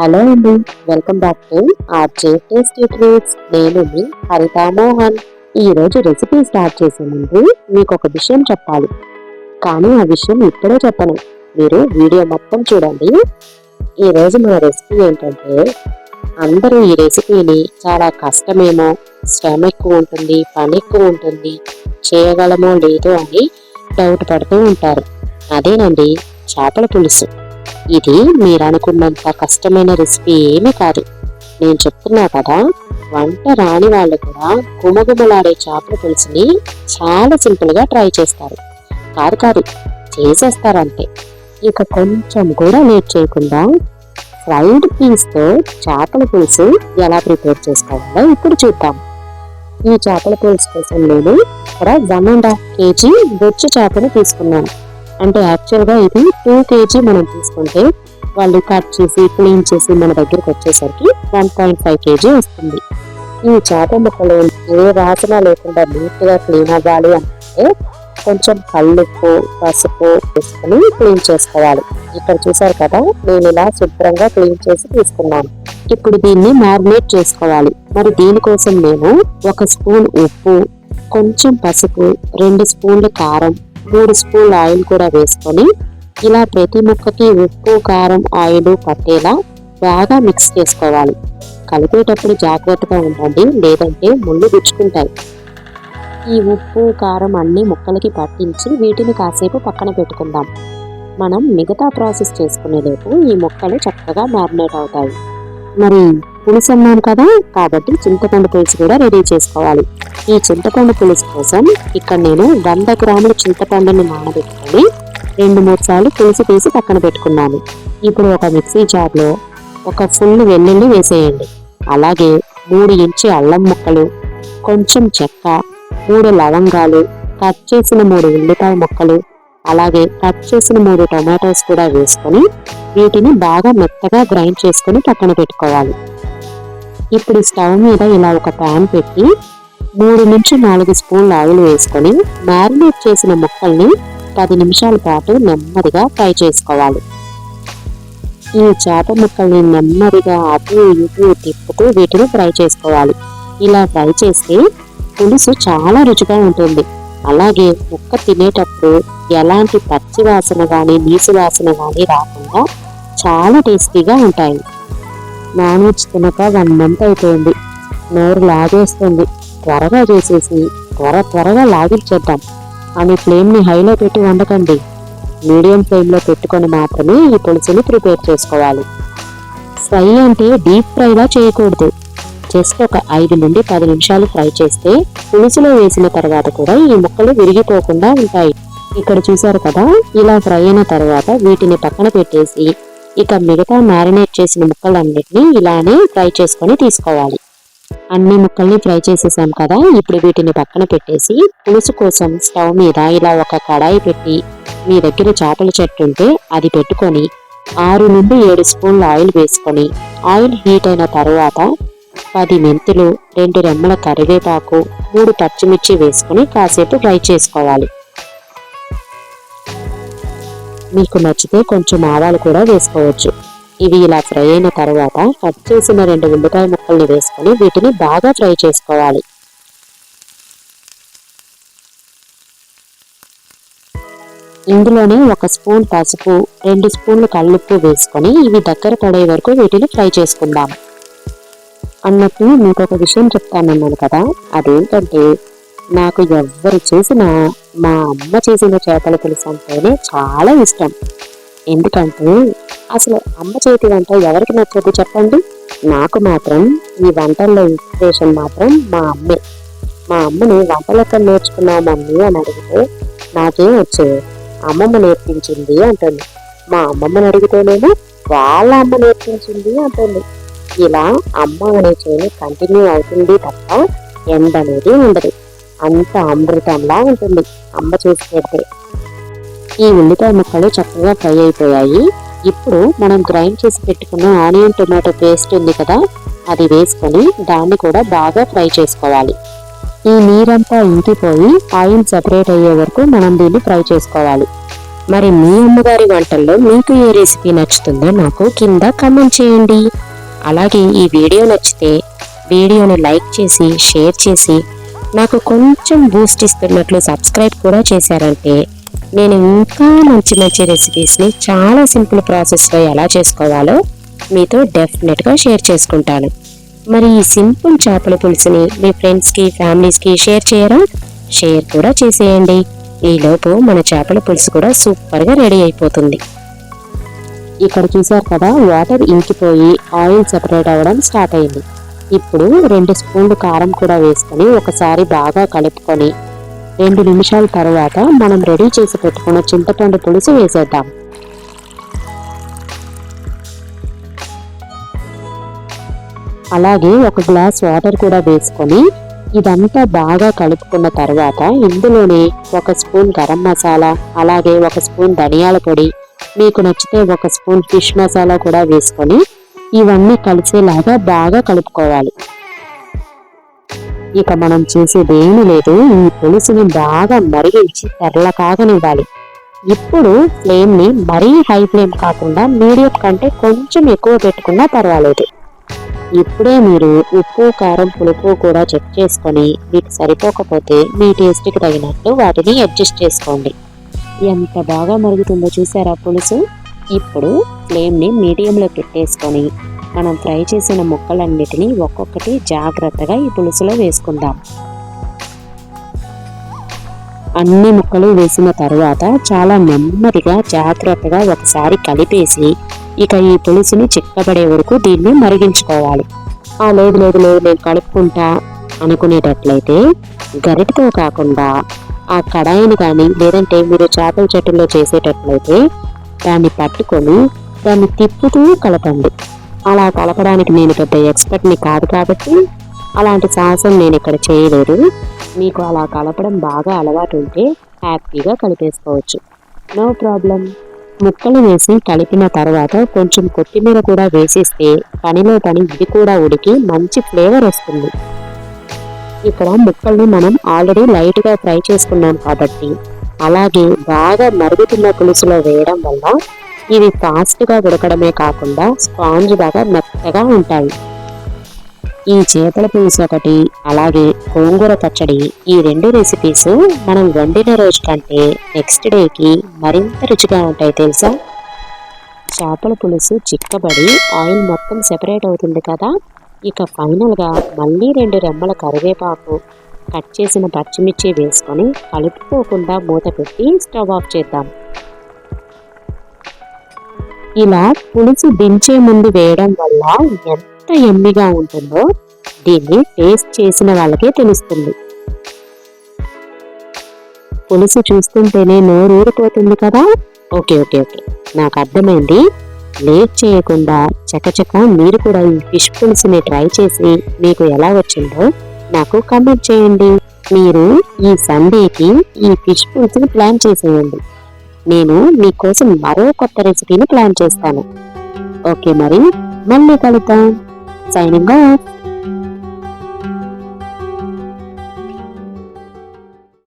Hello అండి welcome back to RJ tasty treats నేను మీ హరితా మోహన్. ఈ రోజు రెసిపీ స్టార్ట్ చేసే ముందు మీకు ఒక విషయం చెప్పాలి. కానీ ఆ విషయం ఇప్పుడే చెప్పను. మీరు వీడియో మొత్తం చూడండి. ఈ రోజు మా రెసిపీ ఏంటంటే అందరూ ఈ రెసిపీని చాలా కష్టమేమో శ్రమ ఎక్కువ ఉంటుంది పని ఎక్కువ ఉంటుంది చేయగలమో లేదో అని డౌట్ పడుతూ ఉంటారు. అదేనండి చేపల పులుసు. ఇది మీరు అనుకున్నంత కష్టమైన రెసిపీ ఏమీ కాదు. నేను చెప్తున్నా కదా వంట రాని వాళ్ళు కూడా గుమగుమలాడే చేపల పులుసుని చాలా సింపుల్గా ట్రై చేస్తారు. కాదు కాదు చేసేస్తారంటే ఇక కొంచెం కూడా లేట్ చేయకుండా ఫ్రైడ్ పీస్తో చేపల పులుసు ఎలా ప్రిపేర్ చేసుకోవాలో ఇప్పుడు చూద్దాం. ఈ చేపల పులుసు కోసం నేను ఇక్కడ వన్ అండ్ హాఫ్ కేజీ బొచ్చు చేపను తీసుకున్నాను. అంటే యాక్చువల్గా ఇది టూ కేజీ మనం తీసుకుంటే వాళ్ళు కట్ చేసి క్లీన్ చేసి మన దగ్గరకు వచ్చేసరికి వన్ పాయింట్ ఫైవ్ కేజీ వస్తుంది. ఈ చేప ముక్కలు ఏ వాసన లేకుండా నీట్గా క్లీన్ అవ్వాలి అంటే కొంచెం కళ్ళుప్పు పసుపు వేసుకుని క్లీన్ చేసుకోవాలి. ఇక్కడ చూసారు కదా నేను ఇలా శుభ్రంగా క్లీన్ చేసి తీసుకున్నాను. ఇప్పుడు దీన్ని మ్యారినేట్ చేసుకోవాలి. మరి దీనికోసం నేను ఒక స్పూన్ ఉప్పు కొంచెం పసుపు రెండు స్పూన్లు కారం మూడు స్పూన్ల ఆయిల్ కూడా వేసుకొని ఇలా ప్రతి ముక్కకి ఉప్పు కారం ఆయిల్ పట్టేలా బాగా మిక్స్ చేసుకోవాలి. కలిపేటప్పుడు జాగ్రత్తగా ఉండండి లేదంటే ముళ్ళు గుచ్చుకుంటాయి. ఈ ఉప్పు కారం అన్ని ముక్కలకి పట్టించి వీటిని కాసేపు పక్కన పెట్టుకుందాం. మనం మిగతా ప్రాసెస్ చేసుకునేలోపు ఈ ముక్కలు చక్కగా మ్యారినేట్ అవుతాయి. మరి పులుసు అన్నాం కదా కాబట్టి చింతపండు పులుసు కూడా రెడీ చేసుకోవాలి. ఈ చింతపండు పులుసు కోసం ఇక్కడ నేను వంద గ్రాముల చింతపండుని నానబెట్టుకొని రెండు మూడు సార్లు పులుసు తీసి పక్కన పెట్టుకున్నాను. ఇప్పుడు ఒక మిక్సీ జార్లో ఒక ఫుల్ వెల్లుల్లి వేసేయండి. అలాగే మూడు ఇంచి అల్లం ముక్కలు కొంచెం చెక్క మూడు లవంగాలు కట్ చేసిన మూడు ఉల్లిపాయ ముక్కలు అలాగే కట్ చేసిన మూడు టొమాటోస్ కూడా వేసుకొని వీటిని బాగా మెత్తగా గ్రైండ్ చేసుకొని పక్కన పెట్టుకోవాలి. ఇప్పుడు స్టవ్ మీద ఇలా ఒక ప్యాన్ పెట్టి మూడు నుంచి నాలుగు స్పూన్ల ఆయిల్ వేసుకొని మ్యారినేట్ చేసిన ముక్కల్ని పది నిమిషాల పాటు నెమ్మదిగా ఫ్రై చేసుకోవాలి. ఈ చేప ముక్కల్ని నెమ్మదిగా అటు ఇటు తిప్పుతూ వీటిని ఫ్రై చేసుకోవాలి. ఇలా ఫ్రై చేస్తే పులుసు చాలా రుచిగా ఉంటుంది. అలాగే ముక్క తినేటప్పుడు ఎలాంటి పచ్చి వాసన కానీ నీసు వాసన కానీ రాకుండా చాలా టేస్టీగా ఉంటాయి. నాన్ వెజ్ తినక వన్ మంత్ అయిపోయింది. నోరు లాగేస్తుంది. త్వరగా చేసేసి త్వర త్వరగా లాగించేద్దాం అని ఫ్లేమ్ని హైలో పెట్టి వండకండి. మీడియం ఫ్లేమ్లో పెట్టుకొని మాత్రమే ఈ పులుసుని ప్రిపేర్ చేసుకోవాలి. ఫ్రై అంటే డీప్ ఫ్రైలా చేయకూడదు. జస్ట్ ఒక ఐదు నుండి పది నిమిషాలు ఫ్రై చేస్తే పులుసులో వేసిన తర్వాత కూడా ఈ ముక్కలు విరిగిపోకుండా ఉంటాయి. ఇక్కడ చూసారు కదా ఇలా ఫ్రై అయిన తర్వాత వీటిని పక్కన పెట్టేసి ఇక మిగతా మ్యారినేట్ చేసిన ముక్కలన్నిటిని ఇలానే ఫ్రై చేసుకొని తీసుకోవాలి. అన్ని ముక్కల్ని ఫ్రై చేసేసాం కదా ఇప్పుడు వీటిని పక్కన పెట్టేసి పులుసు కోసం స్టవ్ మీద ఇలా ఒక కడాయి పెట్టి మీ దగ్గర చేపల చెట్టు ఉంటే అది పెట్టుకొని ఆరు నుండి ఏడు స్పూన్ల ఆయిల్ వేసుకొని ఆయిల్ హీట్ అయిన తర్వాత పది మెంతులు రెండు రెమ్మల కరివేపాకు మూడు పచ్చిమిర్చి వేసుకొని కాసేపు ఫ్రై చేసుకోవాలి. మీకు నచ్చితే కొంచెం ఆవాలు కూడా వేసుకోవచ్చు. ఇవి ఇలా ఫ్రై అయిన తర్వాత కట్ చేసిన రెండు ఉల్లిపాయ ముక్కల్ని వేసుకొని వీటిని బాగా ఫ్రై చేసుకోవాలి. ఇందులోనే ఒక స్పూన్ పసుపు రెండు స్పూన్లు కల్లుప్పు వేసుకొని ఇవి దగ్గర పడే వరకు వీటిని ఫ్రై చేసుకుందాం. అన్నట్టు మీకు ఒక విషయం చెప్తానన్నాను కదా. అదేంటంటే నాకు ఎవ్వరు చేసినా మా అమ్మ చేసిన చేపల పులుసు అంటేనే చాలా ఇష్టం. ఎందుకంటే అసలు అమ్మ చేతి వంట ఎవరికి నచ్చదు చెప్పండి? నాకు మాత్రం ఈ వంటల్లో ఇన్స్పిరేషన్ మాత్రం మా అమ్మే. మా అమ్మని వంటలు ఎక్కడ నేర్చుకున్నావు మమ్మీ అని అడిగితే నాకేం వచ్చే? అమ్మమ్మ నేర్పించింది అంటుంది. మా అమ్మమ్మని అడిగితేనేమో వాళ్ళ అమ్మ నేర్పించింది అంటుంది. ఇలా అమ్మ అనే చేను కంటిన్యూ అవుతుంది తప్ప ఎండ అనేది ఉండదు. అంత అమృతంలా ఉంటుంది. అమ్మ చేసి పెడితే. ఈ ఉల్లిపాయ ముక్కలు చక్కగా ఫ్రై అయిపోయాయి. ఇప్పుడు మనం గ్రైండ్ చేసి పెట్టుకున్న ఆనియన్ టొమాటో పేస్ట్ ఉంది కదా అది వేసుకొని దాన్ని కూడా బాగా ఫ్రై చేసుకోవాలి. ఈ నీరంతా ఇంకిపోయి ఆయిల్ సపరేట్ అయ్యే వరకు మనం దీన్ని ఫ్రై చేసుకోవాలి. మరి మీ అమ్మగారి వంటల్లో మీకు ఏ రెసిపీ నచ్చుతుందో నాకు కింద కమెంట్ చేయండి. అలాగే ఈ వీడియో నచ్చితే వీడియోని లైక్ చేసి షేర్ చేసి నాకు కొంచెం బూస్ట్ ఇస్తున్నట్లు సబ్స్క్రైబ్ కూడా చేశారంటే నేను ఇంకా మంచి మంచి రెసిపీస్ని చాలా సింపుల్ ప్రాసెస్లో ఎలా చేసుకోవాలో మీతో డెఫినెట్గా షేర్ చేసుకుంటాను. మరి ఈ సింపుల్ చేపల పులుసుని మీ ఫ్రెండ్స్కి ఫ్యామిలీస్కి షేర్ చేయరా? షేర్ కూడా చేసేయండి. ఈలోపు మన చేపల పులుసు కూడా సూపర్గా రెడీ అయిపోతుంది. ఇక్కడ చూసారు కదా వాటర్ ఇంకిపోయి ఆయిల్ సెపరేట్ అవ్వడం స్టార్ట్ అయింది. ఇప్పుడు రెండు స్పూన్లు కారం కూడా వేసుకొని ఒకసారి బాగా కలుపుకొని రెండు నిమిషాల తర్వాత మనం రెడీ చేసి పెట్టుకున్న చింతపండు పులుసు వేసేద్దాం. అలాగే ఒక గ్లాస్ వాటర్ కూడా వేసుకొని ఇదంతా బాగా కలుపుకున్న తర్వాత ఇందులోనే ఒక స్పూన్ గరం మసాలా అలాగే ఒక స్పూన్ ధనియాల పొడి మీకు నచ్చితే ఒక స్పూన్ ఫిష్ మసాలా కూడా వేసుకొని ఇవన్నీ కలిసేలాగా బాగా కలుపుకోవాలి. ఇక మనం చేసేది ఏమీ లేదు. ఈ పులుసుని బాగా మరిగించి తెరల కాగనివ్వాలి ఇప్పుడు ఫ్లేమ్ని మరీ హై ఫ్లేమ్ కాకుండా మీడియం కంటే కొంచెం ఎక్కువ పెట్టుకున్నా పర్వాలేదు. ఇప్పుడే మీరు ఉప్పు కారం పులుపు కూడా చెక్ చేసుకొని మీకు సరిపోకపోతే మీ టేస్ట్కి తగినట్లు వాటిని అడ్జస్ట్ చేసుకోండి. ఎంత బాగా మరుగుతుందో చూసారా పులుసు? ఇప్పుడు ఫ్లేమ్ని మీడియంలో పెట్టేసుకొని మనం ఫ్రై చేసిన ముక్కలన్నిటినీ ఒక్కొక్కటి జాగ్రత్తగా ఈ పులుసులో వేసుకుందాం. అన్ని ముక్కలు వేసిన తర్వాత చాలా నెమ్మదిగా జాగ్రత్తగా ఒకసారి కలిపేసి ఇక ఈ పులుసుని చిక్కబడే వరకు దీన్ని మరిగించుకోవాలి. ఆ లేదు లేదు లేదు నేను కలుపుకుంటా అనుకునేటట్లయితే గరిటతో కాకుండా ఆ కడాయిని కానీ లేదంటే మీరు చేపల చెట్టులో చేసేటట్లయితే దాన్ని పట్టుకొని దాన్ని తిప్పుతూ కలపండి. అలా కలపడానికి నేను పెద్ద ఎక్స్పర్ట్ని కాదు కాబట్టి అలాంటి సాహసం నేను ఇక్కడ చేయలేదు. మీకు అలా కలపడం బాగా అలవాటు ఉంటే హ్యాపీగా కలిపేసుకోవచ్చు. No problem. ముక్కలు వేసి కలిపిన తర్వాత కొంచెం కొత్తిమీర కూడా వేసిస్తే పనిలో పని ఇది కూడా ఉడికి మంచి ఫ్లేవర్ వస్తుంది. ఇక్కడ ముక్కల్ని మనం ఆల్రెడీ లైట్గా ఫ్రై చేసుకున్నాం కాబట్టి అలాగే బాగా మరుగుతున్న పులుసులో వేయడం వల్ల ఇవి ఫాస్ట్గా ఉడకడమే కాకుండా స్పాంజ్ బాగా మెత్తగా ఉంటాయి. ఈ చేపల పులుసు ఒకటి అలాగే గోంగూర పచ్చడి ఈ రెండు రెసిపీస్ మనం వండిన రోజు కంటే నెక్స్ట్ డేకి మరింత రుచిగా ఉంటాయి తెలుసా? చేపల పులుసు చిక్కబడి ఆయిల్ మొత్తం సెపరేట్ అవుతుంది కదా? ఇక ఫైనల్గా మళ్ళీ రెండు రెమ్మల కరివేపాకు కట్ చేసిన పచ్చిమిర్చి వేసుకొని కలుపుకోకుండా మూత పెట్టి స్టవ్ ఆఫ్ చేద్దాం. ఇలా పులుసు దించే ముందు వేయడం వల్ల ఎంత ఎమ్మిగా ఉంటుందో దీన్ని టేస్ట్ చేసిన వాళ్ళకే తెలుస్తుంది. పులుసు చూస్తుంటేనే నోరు ఊరిపోతుంది కదా? Okay okay okay. నాకు అర్థమైంది. లేట్ చేయకుండా చకచక మీరు కూడా ఈ ఫిష్ పులుసుని ట్రై చేసి మీకు ఎలా వచ్చిందో నాకు కమెంట్ చేయండి. మీరు ఈ సండేకి ఈ ఫిష్ పులుసుని ప్లాన్ చేసేయండి. నేను మీకోసం మరో కొత్త రెసిపీని ప్లాన్ చేస్తాను. ఓకే మరి మళ్ళీ కలుద్దాం. Signing off